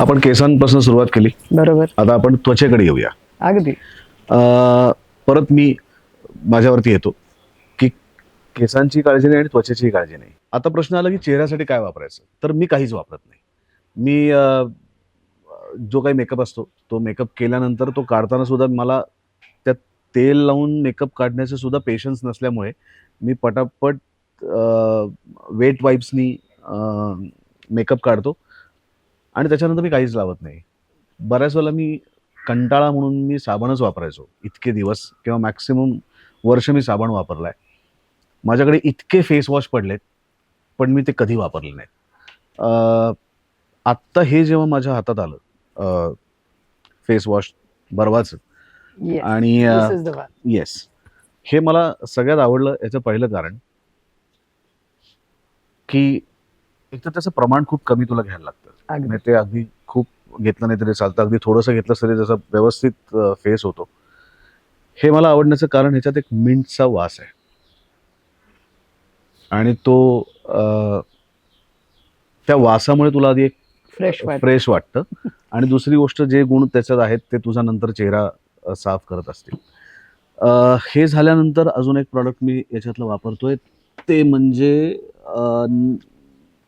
आपण केसांपासून सुरुवात केली. बरोबर. आता आपण त्वचेकडे येऊया. अगदी. अं, परत मी माझ्यावरती येतो की केसांची काळजी नाही आणि त्वचेची काळजी नाही. आता प्रश्न आला की चेहऱ्यासाठी काय वापरायचं? तर मी काहीच वापरत नाही. मी अं, जो काही मेकअप असतो तो मेकअप केल्यानंतर तो काढताना सुद्धा मला त्यात तेल लावून मेकअप काढण्याचं सुद्धा पेशन्स नसल्यामुळे मी पटापट वेट वाईप्सनी मेकअप काढतो. आणि त्याच्यानंतर मी काहीच लावत नाही. बऱ्याच वेळेला मी कंटाळा म्हणून मी साबणच वापरायचो. इतके दिवस किंवा मॅक्सिमम वर्ष मी साबण वापरलाय. माझ्याकडे इतके फेस वॉश पडलेत पण मी ते कधी वापरले नाहीत. आत्ता हे जेव्हा माझ्या हातात आलं फेस वॉश बर्वाचं. Yes, आणि. येस हे मला सगळ्यात आवडलं याचं पहिलं कारण की एक तर त्याचं प्रमाण खूप कमी तुला घ्यायला लागतं. म्हणजे ते अगदी खूप घेतलं नाही तरी चालतं. अगदी थोडंसं घेतलं तरी त्याचा व्यवस्थित फेस होतो. हे मला आवडण्याचं कारण ह्याच्यात एक मिंटचा वास आहे. आणि तो त्या वासामुळे तुला आधी एक फ्रेश फ्रेश वाटतं. आणि दुसरी गोष्ट जे गुण त्याच्यात आहेत ते तुझा नंतर चेहरा साफ करत असतील. हे झाल्यानंतर अजून एक प्रॉडक्ट मी याच्यातलं वापरतोय. ते म्हणजे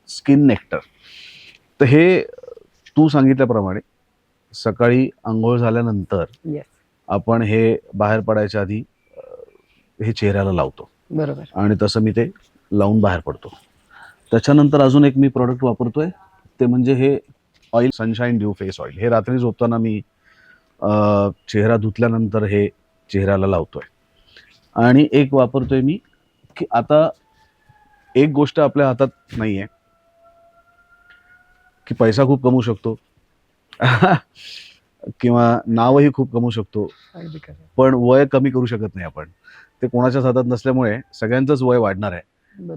स्किन नेक्टर तर हे तू सांगितल्याप्रमाणे सकाळी आंघोळ झाल्यानंतर आपण हे बाहेर पडायच्या आधी अ, हे चेहऱ्याला लावतो. बरोबर. आणि तसं मी ते लावून बाहेर पडतो. त्याच्यानंतर अजून एक मी प्रॉडक्ट वापरतोय ते म्हणजे हे oil sunshine dew face oil हे रात्री झोपताना मी अ, चेहरा धुतल्यानंतर हे चेहऱ्याला लावतोय. आणि एक वापरतोय मी की आता एक गोष्ट आपल्या हातात नाही आहे की पैसा खूप कमवू शकतो. किंवा नावही खूप कमवू शकतो. पण वय कमी करू शकत नाही आपण. ते कोणाच्याच हातात नसल्यामुळे सगळ्यांचंच वय वाढणार आहे.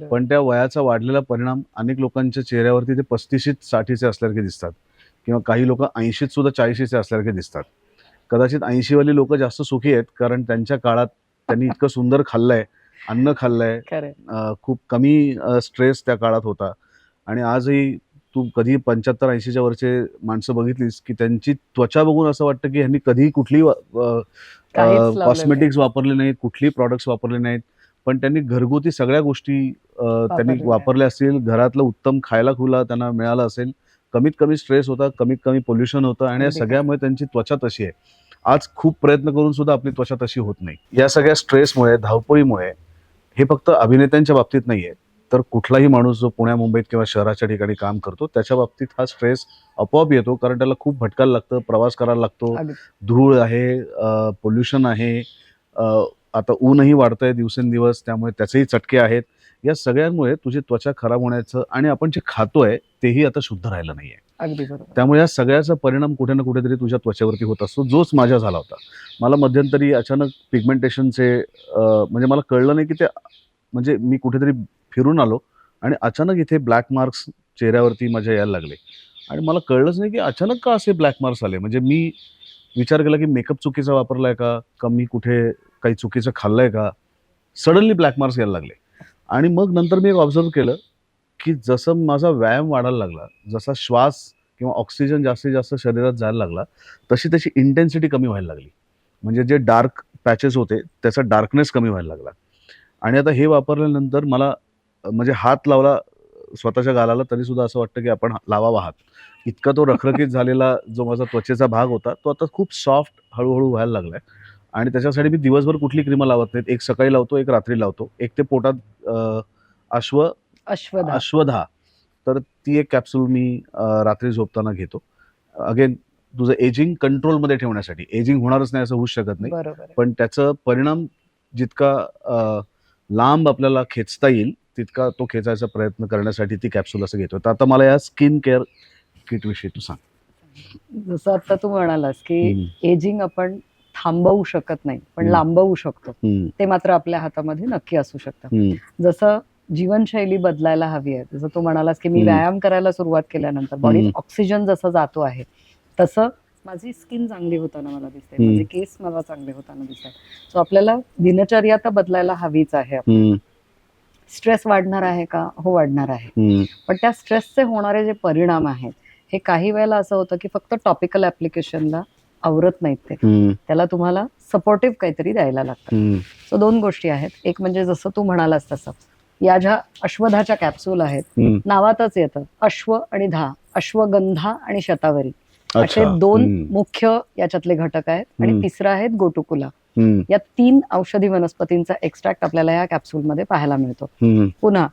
पण त्या वयाचा वाढलेला परिणाम अनेक लोकांच्या चेहऱ्यावरती ते पस्तीशीत साठीचे असल्यासारखे दिसतात. किंवा काही लोक ऐंशीत सुद्धा चाळीशीचे असल्यासारखे दिसतात. कदाचित ऐंशीवाली लोक जास्त सुखी आहेत कारण त्यांच्या काळात त्यांनी इतकं सुंदर खाल्लंय अन्न खाल्लंय. खूप कमी स्ट्रेस त्या काळात होता. आणि आजही तू कधी पंच्याहत्तर ऐंशीच्या वरचे माणसं बघितलीस की त्यांची त्वचा बघून असं वाटतं की ह्यांनी कधीही कुठली कॉस्मेटिक्स वापरले नाहीत कुठली प्रॉडक्ट्स वापरले नाहीत. पण त्यांनी घरगुती सगळ्या गोष्टी त्यांनी वापरल्या. असतील घरातलं उत्तम खायला खुला त्यांना मिळालं असेल कमीत कमी स्ट्रेस होता कमीत कमी पोल्युशन होतं आणि या. सगळ्यामुळे त्यांची त्वचा तशी आहे. आज खूप प्रयत्न करून सुद्धा आपली त्वचा तशी होत नाही. या सगळ्या स्ट्रेसमुळे धावपळीमुळे हे फक्त अभिनेत्यांच्या बाबतीत नाहीये. तर कुठलाही माणूस जो पुण्या मुंबईत किंवा शहराच्या ठिकाणी काम करतो त्याच्या बाबतीत हा स्ट्रेस आपोआप येतो कारण त्याला खूप भटकायला लागतं प्रवास करायला लागतो. धूळ आहे पोल्युशन आहे आता ऊनही वाढतंय दिवसेंदिवस त्यामुळे त्याचेही चटके आहेत. या सगळ्यांमुळे तुझी त्वचा खराब होण्याचं आणि आपण जे खातोय तेही आता शुद्ध राहिलं नाहीये. अगदी त्यामुळे या सगळ्याचा परिणाम कुठे ना कुठेतरी तुझ्या त्वचेवरती होत असतो. जोच माझ्या झाला होता. मला मध्यंतरी अचानक पिगमेंटेशनचे म्हणजे मला कळलं नाही की ते म्हणजे मी कुठेतरी फिरून आलो आणि अचानक इथे ब्लॅक मार्क्स चेहऱ्यावरती माझ्या यायला लागले. आणि मला कळलंच नाही की अचानक का असे ब्लॅक मार्क्स आले? म्हणजे मी विचार केला की मेकअप चुकीचा वापरलाय का? का मी कुठे काही चुकीचं खाल्लंय का? सडनली ब्लॅक मार्क्स यायला लागले. आणि मग नंतर मी एक ऑब्झर्व केलं की जसं माझा व्यायाम वाढायला लागला जसा श्वास किंवा ऑक्सिजन जास्तीत जास्त शरीरात जायला लागला तशी त्याची इंटेन्सिटी कमी व्हायला लागली. म्हणजे जे डार्क पॅचेस होते त्याचा डार्कनेस कमी व्हायला लागला. आणि आता हे वापरल्यानंतर मला म्हणजे हात लावला स्वतःच्या गालाला तरी सुद्धा असं वाटतं की आपण लावावा हात. इतका तो रखरखीत झालेला जो माझा त्वचेचा भाग होता तो आता खूप सॉफ्ट हळूहळू व्हायला लागलाय. आणि त्याच्यासाठी मी दिवसभर कुठली क्रीम लावत नाहीत. एक सकाळी लावतो एक रात्री लावतो. एक ते पोटात अश्व अश्वदा अश्वधा तर ती एक कॅप्सूल मी रात्री झोपताना घेतो. अगेन तुझं एजिंग कंट्रोलमध्ये ठेवण्यासाठी. एजिंग होणारच नाही असं होऊच शकत नाही. पण त्याचं परिणाम जितका लांब आपल्याला खेचता येईल तितका तो खेचायचा प्रयत्न करण्यासाठी ती कॅप्सूल असं घेतो तर आता मला या स्किन केअर किट विषयी तू सांग. जसं आता तू म्हणालास की एजिंग आपण थांबवू शकत नाही पण. लांबवू शकतो. ते मात्र आपल्या हातामध्ये नक्की असू शकतं. जसं जीवनशैली बदलायला हवी आहे जसं तू म्हणालास की मी. व्यायाम करायला सुरुवात केल्यानंतर बॉडीत. ऑक्सिजन जसं जातो आहे तसं माझी स्किन चांगली होताना मला दिसते. माझे केस मला चांगले होताना दिसतात सो आपल्याला दिनचर्या तर बदलायला हवीच आहे स्ट्रेस वाढणार आहे का? हो वाढणार आहे. पण त्या स्ट्रेसचे होणारे जे परिणाम आहेत हे काही वेळेला असं होतं की फक्त टॉपिकल ऍप्लिकेशनला आवरत नाहीत ते. त्याला तुम्हाला सपोर्टिव्ह काहीतरी द्यायला लागतं. सो दोन गोष्टी आहेत. एक म्हणजे जसं तू म्हणालास तसं. या ज्या अश्वधाच्या कॅप्सूल आहेत. नावातच येतं. अश्व आणि धा. अश्वगंधा आणि शतावरी. असे. दोन मुख्य याच्यातले घटक आहेत. आणि. तिसरं आहेत गोटुकुला. या तीन औषधी वनस्पतींचा एक्स्ट्रॅक्ट आपल्याला या कॅप्सूलमध्ये पाहायला मिळतो. पुन्हा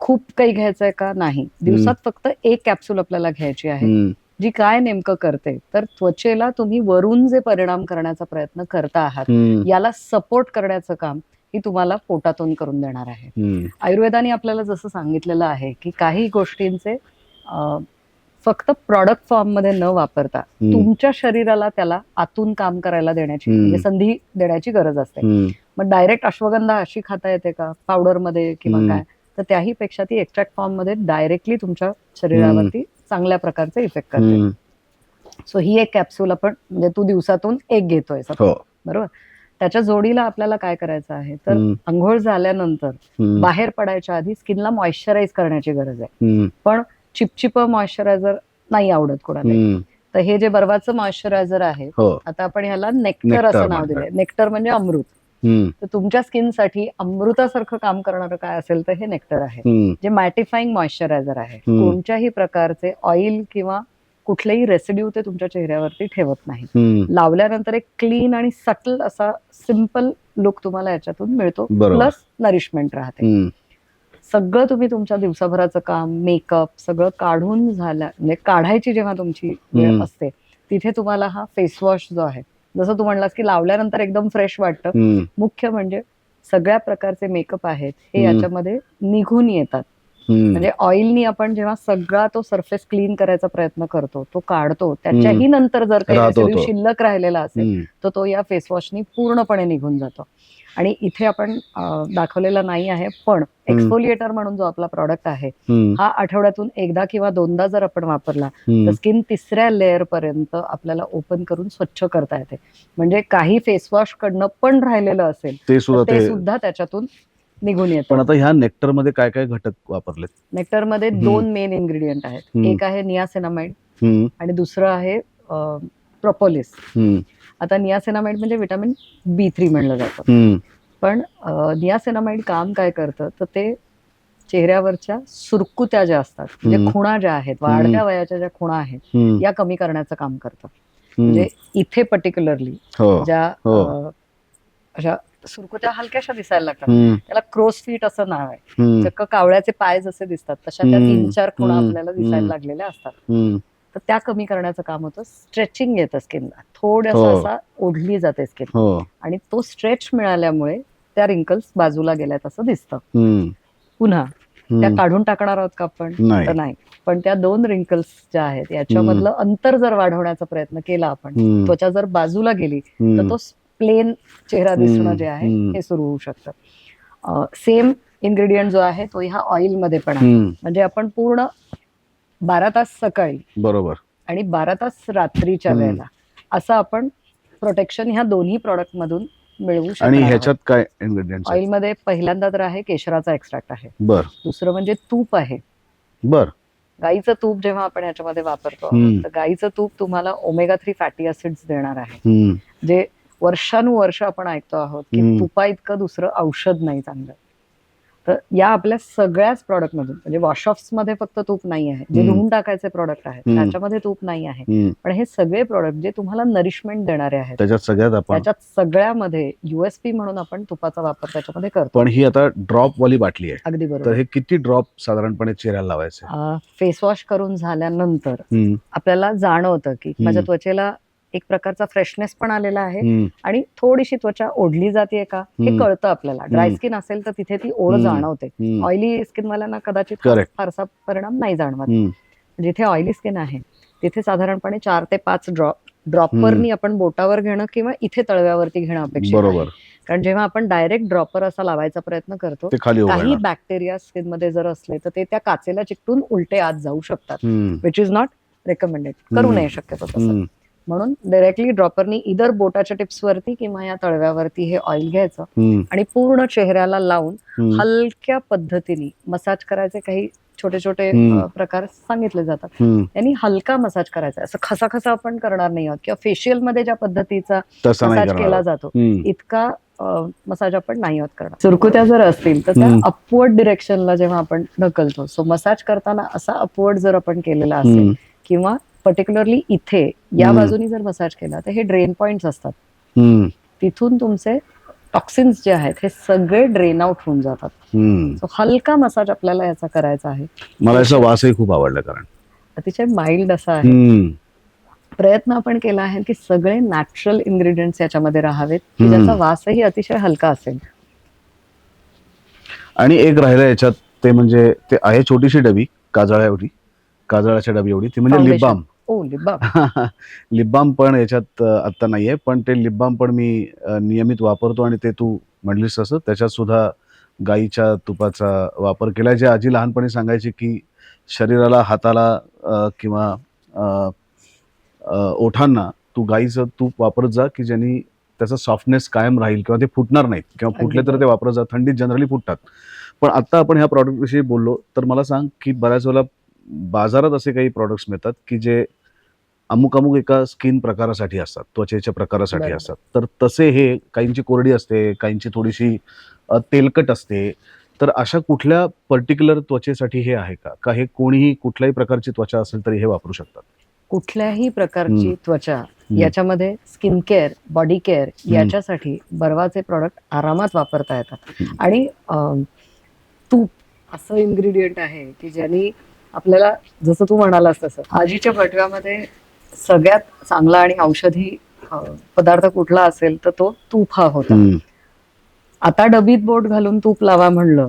खूप काही घ्यायचंय का? नाही. दिवसात फक्त एक कॅप्सूल आपल्याला घ्यायची आहे. जी काय नेमकं करते? तर त्वचेला तुम्ही वरून जे परिणाम करण्याचा प्रयत्न करता आहात याला सपोर्ट करण्याचं काम ही तुम्हाला पोटातून करून देणार आहे. आयुर्वेदाने आपल्याला जसं सांगितलेलं आहे की काही गोष्टींचे फक्त प्रॉडक्ट फॉर्ममध्ये न वापरता तुमच्या शरीराला त्याला आतून काम करायला देण्याची. म्हणजे संधी देण्याची गरज असते. मग डायरेक्ट अश्वगंधा अशी खाता येते का? पावडरमध्ये किंवा. काय? तर त्याही पेक्षा ती एक्स्ट्रॅक्ट फॉर्ममध्ये डायरेक्टली तुमच्या शरीरावरती चांगल्या प्रकारचे इफेक्ट करते. सो ही एक कॅप्सूल आपण म्हणजे तू दिवसातून एक घेतोय हो. बरोबर? त्याच्या जोडीला आपल्याला काय करायचं आहे? तर आंघोळ झाल्यानंतर बाहेर पडायच्या आधी स्किनला मॉइश्चराईज करण्याची गरज आहे. हम्म, चिपचिप मॉइश्चरायझर नाही आवडत कोणाला. तर हे जे बर्वाचं मॉइश्चरायझर आहे हो. आता आपण ह्याला नेक्टर असं नाव. दिलंय. नेक्टर म्हणजे अमृत. तर तुमच्या स्किनसाठी अमृतासारखं काम करणारं काय असेल तर हे नेक्टर आहे. जे मॅटिफाईंग मॉइश्चरायझर आहे. कोणत्याही प्रकारचे ऑइल किंवा कुठलेही रेसिड्यू ते तुमच्या चेहऱ्यावरती ठेवत नाही. लावल्यानंतर एक क्लीन आणि सटल असा सिंपल लुक तुम्हाला याच्यातून मिळतो. प्लस नरिशमेंट राहते. सगळं तुम्ही तुमच्या दिवसाभराचं काम मेकअप सगळं काढून झाल्या म्हणजे काढायची जेव्हा तुमची वेळ. असते तिथे तुम्हाला हा फेस वॉश जो आहे जसं तू म्हणलास की लावल्यानंतर एकदम फ्रेश वाटतं मुख्य म्हणजे सगळ्या प्रकारचे मेकअप आहेत हे. याच्यामध्ये निघून येतात. म्हणजे ऑइलनी आपण जेव्हा सगळा तो सरफेस क्लीन करायचा प्रयत्न करतो तो काढतो त्याच्याही नंतर जर काही. शिल्लक राहिलेला असेल तर तो या फेस वॉशनी पूर्णपणे निघून जातो आणि इथे आपण दाखवलेला नाही आहे पण एक्सफोलिएटर म्हणून जो आपला प्रॉडक्ट आहे हा आठवड्यातून एकदा किंवा दोनदा जर आपण वापरला. तर स्किन तिसऱ्या लेअर पर्यंत आपल्याला ओपन करून स्वच्छ करता येते. म्हणजे काही फेस वॉश कडनं पण राहिलेलं असेल ते सुद्धा त्याच्यातून निघून पण येतं आता ह्या नेक्टरमध्ये काय काय घटक वापरलेत? नेक्टरमध्ये. दोन मेन इन्ग्रेडियंट आहेत. एक आहे नियासेनामाइड आणि दुसरं आहे प्रोपोलिस आता नियासेनामाइड म्हणजे विटामिन बी थ्री म्हणलं जातं. पण नियासेनामाइड काम काय करतं? तर ते चेहऱ्यावरच्या सुरकुत्या ज्या असतात म्हणजे. खुणा ज्या आहेत वाढत्या वयाच्या ज्या खुणा आहेत या कमी करण्याचं काम करतं. म्हणजे इथे पर्टिक्युलरली हो. ज्या हो. अशा सुरकुत्या हलक्याशा दिसायला लागतात. त्याला क्रोस फीट असं नाव आहे. चक्क कावळ्याचे पाय जसे दिसतात तशा त्या. तीन चार खुणा. आपल्याला दिसायला. लागलेल्या असतात. तर त्या कमी करण्याचं काम होतं. स्ट्रेचिंग येतं स्किनला. थोडस हो. असा ओढली जाते स्किन. हो. आणि तो स्ट्रेच मिळाल्यामुळे त्या रिंकल्स बाजूला गेल्यात असं दिसतं. हम्म, पुन्हा त्या हम्म. काढून टाकणार आहोत का आपण? तर नाही. पण त्या दोन रिंकल्स ज्या आहेत याच्यामधलं अंतर जर वाढवण्याचा प्रयत्न केला आपण हम्म, त्वचा जर बाजूला गेली तर हम्म, तो प्लेन चेहरा दिसणं जे आहे हम्म. हे सुरू होऊ शकतं. सेम इन्ग्रेडियंट जो आहे तो ह्या ऑइलमध्ये पण आहे. हम्म, म्हणजे आपण पूर्ण बारा तास सकाळी बरोबर. आणि बारा तास रात्रीच्या. वेळेला. असं आपण प्रोटेक्शन ह्या दोन्ही प्रॉडक्ट मधून मिळवू आणि शकतो ह्याच्यात काय इन्ग्रेडियंट ऑइलमध्ये पहिल्यांदा तर आहे केशराचा एक्स्ट्रॅक्ट आहे. बर. दुसरं म्हणजे तूप आहे. बर. गाईचं तूप जेव्हा आपण याच्यामध्ये वापरतो. तर गाईचं तूप तुम्हाला ओमेगा थ्री फॅटी ऍसिड्स देणार आहे. जे वर्षानुवर्ष आपण ऐकतो आहोत की. तुपा इतकं दुसरं औषध नाही चांगलं. तर या आपल्या सगळ्याच प्रॉडक्ट मधून म्हणजे वॉशऑफ्समध्ये फक्त तूप नाही आहे जे. धुवून टाकायचे प्रॉडक्ट आहेत. त्याच्यामध्ये तूप नाही आहे. पण हे सगळे प्रॉडक्ट जे तुम्हाला नरिशमेंट देणारे आहेत त्याच्यात सगळ्यात आपण त्याच्यात सगळ्यामध्ये युएसपी म्हणून आपण तुपाचा वापर त्याच्यामध्ये करतो पण ही आता ड्रॉप वाली बाटली आहे अगदी तर बरोबर हे किती ड्रॉप साधारणपणे चेहऱ्याला लावायचे फेस वॉश करून झाल्यानंतर आपल्याला जाणवतं की माझ्या. त्वचेला एक प्रकारचा फ्रेशनेस पण आलेला आहे. आणि थोडीशी त्वचा ओढली जाते का हे. कळतं आपल्याला. ड्राय. स्किन असेल तर तिथे ती ओढ. जाणवते. ऑइली स्किन वाल्यांना कदाचित. फारसा परिणाम नाही जाणवत. जिथे ऑइली स्किन आहे तिथे साधारणपणे चार ते पाच ड्रॉप ड्रॉपरनी आपण बोटावर घेणं किंवा इथे तळव्यावरती घेणं अपेक्षित. बरोबर. कारण जेव्हा आपण डायरेक्ट ड्रॉपर असा लावायचा प्रयत्न करतो काही बॅक्टेरिया स्किनमध्ये जर असले तर ते त्या काचेला चिकटून उलटे आत जाऊ शकतात विच इज नॉट रेकमेंडेड करू. नये शक्यतो तसं. म्हणून डायरेक्टली ड्रॉपरनी इधर बोटाच्या टिप्स वरती किंवा या तळव्यावरती हे ऑइल घ्यायचं आणि पूर्ण चेहऱ्याला लावून. हलक्या पद्धतीने मसाज करायचे काही छोटे छोटे प्रकार सांगितले जातात. त्यांनी हलका मसाज करायचा. असं खसा खसा आपण करणार नाही आहोत किंवा फेशियलमध्ये ज्या पद्धतीचा मसाज केला जातो इतका मसाज आपण नाही आहोत करणार. सुरकुत्या जर असतील तर त्या. अपवर्ड डिरेक्शनला जेव्हा आपण ढकलतो सो मसाज करताना असा अपवर्ड जर आपण केलेला असेल किंवा पर्टिक्युलरली इथे या. बाजूनी जर मसाज केला तर हे ड्रेन पॉइंट्स असतात. तिथून तुमचे टॉक्सिन्स जे आहेत हे सगळे ड्रेन आउट होऊन जातात. हलका मसाज आपल्याला याचा करायचा आहे. मला याचा वासही खूप आवडला कारण. अतिशय माइल्ड असा आहे. प्रयत्न आपण केला आहे की सगळे नॅचरल इन्ग्रेडियंट्स याच्यामध्ये राहावेत. ज्याचा वासही अतिशय हलका असेल. आणि एक राहिलं याच्यात ते म्हणजे ते आहे छोटीशी डबी काजळा एवढी काजळाच्या डबी एवढी ती म्हणजे लिप. बाम. ओ लिबा लिप बाम पण याच्यात अ, आत्ता नाहीये पण ते लिप बाम पण मी अ, नियमित वापरतो आणि ते तू म्हणलीस तसं त्याच्यात सुद्धा गाईच्या तुपाचा वापर केलाय. जे आजी लहानपणी सांगायची की शरीराला हाताला अ, किंवा अ, अ, ओठांना तू गाईचं तूप वापरत जा की ज्यांनी त्याचा सॉफ्टनेस कायम राहील किंवा ते फुटणार नाहीत किंवा अगदी फुटले तर ते वापरत जा. थंडीत जनरली फुटतात. पण आता आपण ह्या प्रॉडक्ट विषयी बोललो तर मला सांग की बऱ्याच वेळेला बाजारात असे काही प्रॉडक्ट्स मिळतात की जे अमुक अमुक एका स्किन प्रकारासाठी असतात त्वचेच्या प्रकारासाठी. असतात. तर तसे हे काहींची कोरडी असते काहींची थोडीशी तेलकट असते. तर अशा कुठल्या पर्टिक्युलर त्वचेसाठी हे आहे का? का हे कोणीही कुठल्याही प्रकारची त्वचा असेल तरी हे वापरू शकतात? कुठल्याही प्रकारची. त्वचा याच्यामध्ये स्किन केअर बॉडी केअर याच्यासाठी बर्वाचे प्रॉडक्ट आरामात वापरता येतात. आणि तूप असं इन्ग्रेडियंट आहे की ज्यांनी आपल्याला जसं तू म्हणालास तसं. आजीच्या बटव्यामध्ये सगळ्यात चांगला आणि औषधी पदार्थ कुठला असेल तर तो तूप हा होता आता डबीत बोट घालून तूप लावा म्हणलं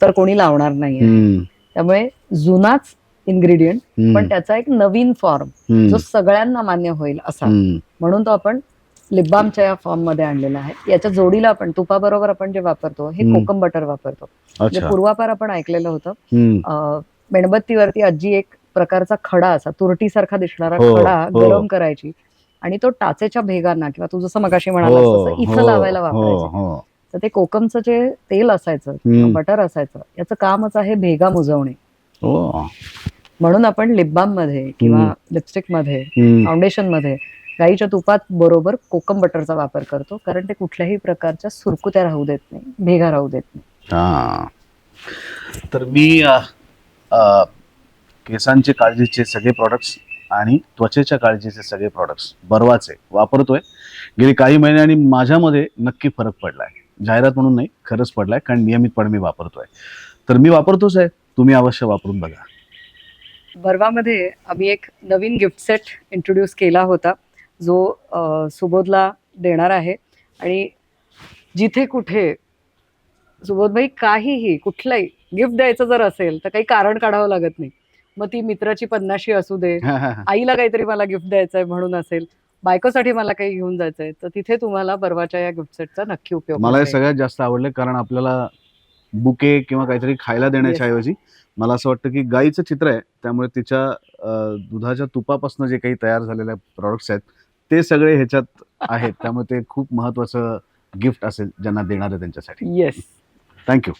तर कोणी लावणार नाहीये. हम्म, त्यामुळे जुनाच इन्ग्रेडियंट पण त्याचा एक नवीन फॉर्म जो सगळ्यांना मान्य होईल असा. म्हणून तो आपण लिपबामच्या या फॉर्ममध्ये आणलेला आहे. याच्या जोडीला आपण तुपाबरोबर आपण जे वापरतो हे. कोकम बटर वापरतो. म्हणजे पूर्वापार आपण ऐकलेलं होतं मेणबत्तीवरती आजी एक प्रकारचा खडा असा तुरटीसारखा दिसणारा हो, खडा हो. गरम करायची आणि तो टाचेच्या भेगांना किंवा तू जसं मगाशी म्हणालास हो, तसं इथं हो, लावायला हो, वापरायचं हो. तर ते कोकमचं जे तेल असायचं हम्म. बटर असायचं याचं कामच आहे भेगा मुजवणे हो. म्हणून आपण लिपबाममध्ये किंवा. लिपस्टिकमध्ये हम्म, फाउंडेशनमध्ये गाईच्या तुपात बरोबर कोकम बटरचा वापर करतो कारण ते कुठल्याही प्रकारच्या सुरकुत्या राहू देत नाही भेगा राहू देत नाही हा. तर मी अ, केसांची काळजीचे सगळे प्रॉडक्ट्स आणि त्वचेच्या काळजीचे सगळे प्रॉडक्ट्स बर्वाचे वापरतोय. गेली काही महिने आणि माझ्यामध्ये नक्की फरक पडला आहे जाहिरात म्हणून नाही खरंच पडला आहे कारण नियमितपणे मी वापरतोय. तर मी वापरतोच आहे तुम्ही अवश्य वापरून बघा. बर्वामध्ये आम्ही एक नवीन गिफ्ट सेट इंट्रोड्यूस केला होता जो सुबोधला देणार आहे. आणि जिथे कुठे सुबोधभाई काहीही कुठलाही गिफ्ट द्यायचं जर असेल तर काही कारण काढावं लागत नाही. मग ती मित्राची पन्नाशी असू दे आईला काहीतरी मला गिफ्ट द्यायचंय म्हणून असेल बायकोसाठी मला काही घेऊन जायचंय तर तिथे तुम्हाला बर्वाच्या या गिफ्ट सेटचा नक्की उपयोग मला हे. सगळ्यात जास्त आवडलं कारण आपल्याला बुके किंवा काहीतरी खायला देण्याच्या ऐवजी मला असं वाटतं की गाईचं चित्र आहे त्यामुळे तिच्या दुधाच्या तुपापासून जे काही तयार झालेले प्रॉडक्ट्स आहेत ते सगळे ह्याच्यात आहेत. त्यामुळे ते खूप महत्वाचं गिफ्ट असेल ज्यांना देणार आहे त्यांच्यासाठी. Yes thank you